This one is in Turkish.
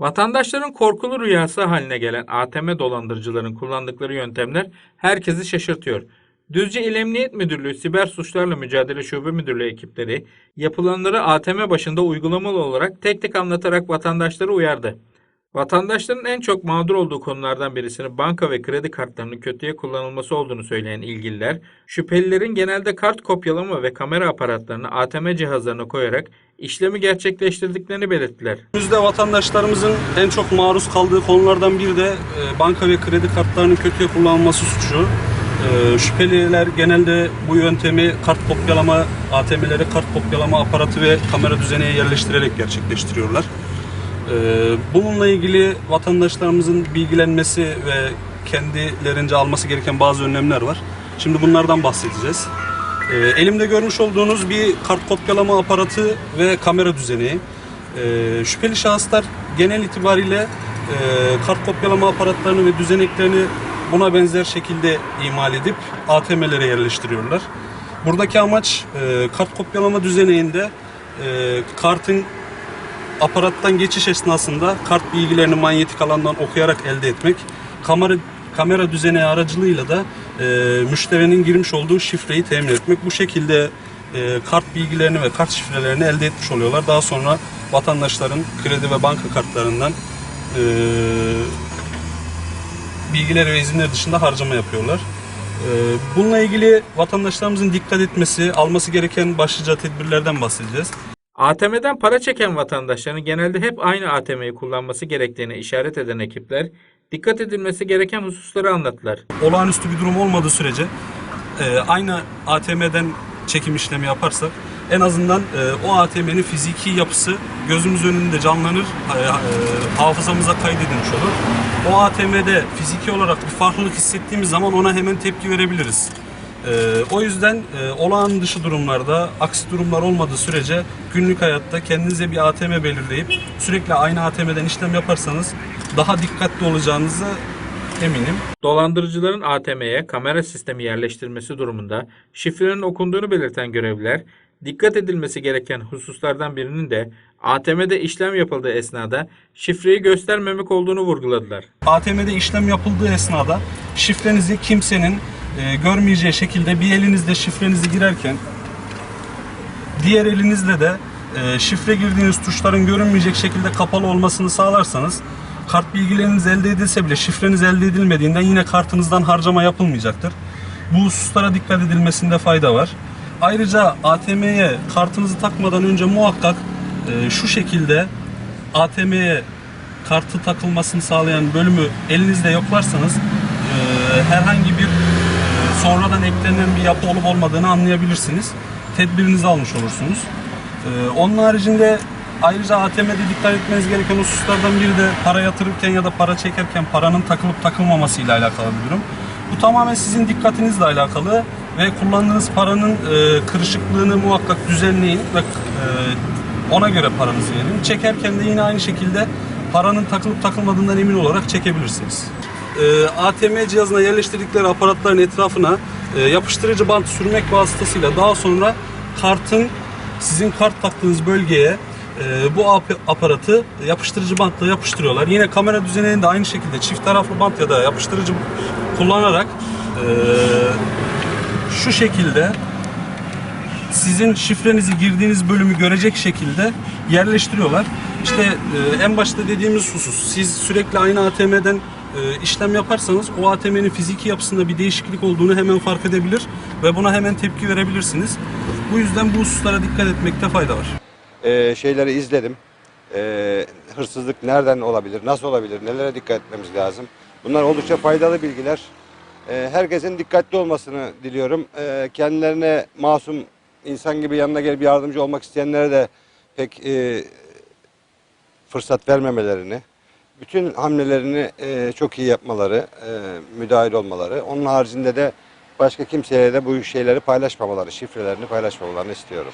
Vatandaşların korkulu rüyası haline gelen ATM dolandırıcıların kullandıkları yöntemler herkesi şaşırtıyor. Düzce İl Emniyet Müdürlüğü Siber Suçlarla Mücadele Şube Müdürlüğü ekipleri yapılanları ATM başında uygulamalı olarak tek tek anlatarak vatandaşları uyardı. Vatandaşların en çok mağdur olduğu konulardan birisinin banka ve kredi kartlarının kötüye kullanılması olduğunu söyleyen ilgililer, şüphelilerin genelde kart kopyalama ve kamera aparatlarını ATM cihazlarına koyarak işlemi gerçekleştirdiklerini belirttiler. Günümüzde vatandaşlarımızın en çok maruz kaldığı konulardan biri de e, banka ve kredi kartlarının kötüye kullanılması suçu. E, Şüpheliler genelde bu yöntemi kart kopyalama, ATM'lere kart kopyalama aparatı ve kamera düzeneye yerleştirerek gerçekleştiriyorlar. E, Bununla ilgili vatandaşlarımızın bilgilenmesi ve kendilerince alması gereken bazı önlemler var. Şimdi bunlardan bahsedeceğiz. E, Elimde görmüş olduğunuz bir kart kopyalama aparatı ve kamera düzeneği. E, şüpheli şahıslar genel itibariyle e, kart kopyalama aparatlarını ve düzeneklerini buna benzer şekilde imal edip ATM'lere yerleştiriyorlar. Buradaki amaç e, kart kopyalama düzeneğinde e, kartın aparattan geçiş esnasında kart bilgilerini manyetik alandan okuyarak elde etmek. Kamera kamera düzeneği aracılığıyla da e, müşterinin girmiş olduğu şifreyi temin etmek. Bu şekilde e, kart bilgilerini ve kart şifrelerini elde etmiş oluyorlar. Daha sonra vatandaşların kredi ve banka kartlarından e, bilgileri ve izinleri dışında harcama yapıyorlar. E, bununla ilgili vatandaşlarımızın dikkat etmesi, alması gereken başlıca tedbirlerden bahsedeceğiz. ATM'den para çeken vatandaşların genelde hep aynı ATM'yi kullanması gerektiğine işaret eden ekipler, dikkat edilmesi gereken hususları anlattılar. olağanüstü bir durum olmadığı sürece e, aynı ATM'den çekim işlemi yaparsak en azından e, o ATM'nin fiziki yapısı gözümüz önünde canlanır, e, e, hafızamıza kaydedilmiş olur. O ATM'de fiziki olarak bir farklılık hissettiğimiz zaman ona hemen tepki verebiliriz. E, o yüzden e, olağan dışı durumlarda, aksi durumlar olmadığı sürece günlük hayatta kendinize bir ATM belirleyip sürekli aynı ATM'den işlem yaparsanız daha dikkatli olacağınızı eminim. Dolandırıcıların ATM'ye kamera sistemi yerleştirmesi durumunda şifrenin okunduğunu belirten görevliler, dikkat edilmesi gereken hususlardan birinin de ATM'de işlem yapıldığı esnada şifreyi göstermemek olduğunu vurguladılar. ATM'de işlem yapıldığı esnada şifrenizi kimsenin e, görmeyeceği şekilde bir elinizle şifrenizi girerken diğer elinizle de e, şifre girdiğiniz tuşların görünmeyecek şekilde kapalı olmasını sağlarsanız kart bilgileriniz elde edilse bile şifreniz elde edilmediğinden yine kartınızdan harcama yapılmayacaktır. Bu hususlara dikkat edilmesinde fayda var. Ayrıca ATM'ye kartınızı takmadan önce muhakkak e, şu şekilde ATM'ye kartı takılmasını sağlayan bölümü elinizde yoklarsanız e, herhangi bir sonradan eklenen bir yapı olup olmadığını anlayabilirsiniz. Tedbirinizi almış olursunuz. E, onun haricinde ayrıca ATM'de dikkat etmeniz gereken hususlardan biri de para yatırırken ya da para çekerken paranın takılıp takılmaması ile alakalı bir durum. Bu tamamen sizin dikkatinizle alakalı ve kullandığınız paranın e, kırışıklığını muhakkak düzenleyin ve e, ona göre paranızı verin. Çekerken de yine aynı şekilde paranın takılıp takılmadığından emin olarak çekebilirsiniz. E, ATM cihazına yerleştirdikleri aparatların etrafına e, yapıştırıcı bant sürmek vasıtasıyla daha sonra kartın sizin kart taktığınız bölgeye e, bu ap- aparatı yapıştırıcı bantla yapıştırıyorlar. Yine kamera düzeninde aynı şekilde çift taraflı bant ya da yapıştırıcı kullanarak e, şu şekilde sizin şifrenizi girdiğiniz bölümü görecek şekilde yerleştiriyorlar. İşte e, en başta dediğimiz husus siz sürekli aynı ATM'den e, işlem yaparsanız o ATM'nin fiziki yapısında bir değişiklik olduğunu hemen fark edebilir ve buna hemen tepki verebilirsiniz. Bu yüzden bu hususlara dikkat etmekte fayda var. Ee, şeyleri izledim. Ee, hırsızlık nereden olabilir, nasıl olabilir, nelere dikkat etmemiz lazım. Bunlar oldukça faydalı bilgiler. Ee, herkesin dikkatli olmasını diliyorum. Ee, kendilerine masum insan gibi yanına gelip yardımcı olmak isteyenlere de pek e, fırsat vermemelerini, bütün hamlelerini e, çok iyi yapmaları, e, müdahil olmaları. Onun haricinde de başka kimseye de bu şeyleri paylaşmamaları, şifrelerini paylaşmamalarını istiyorum.